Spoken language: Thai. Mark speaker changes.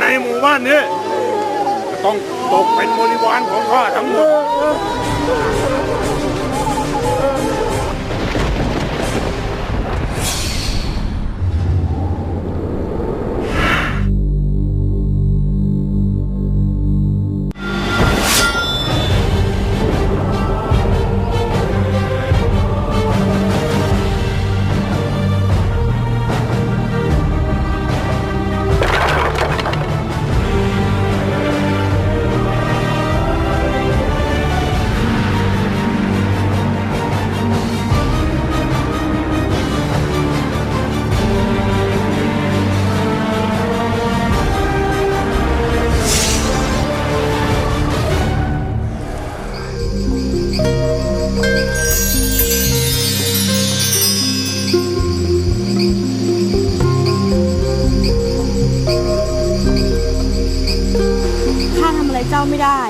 Speaker 1: ในหมู่บ้านนี้จะต้องตกเป็นบริวารของข้าทั้งหมด
Speaker 2: ข้าไรเล่าไม่ได้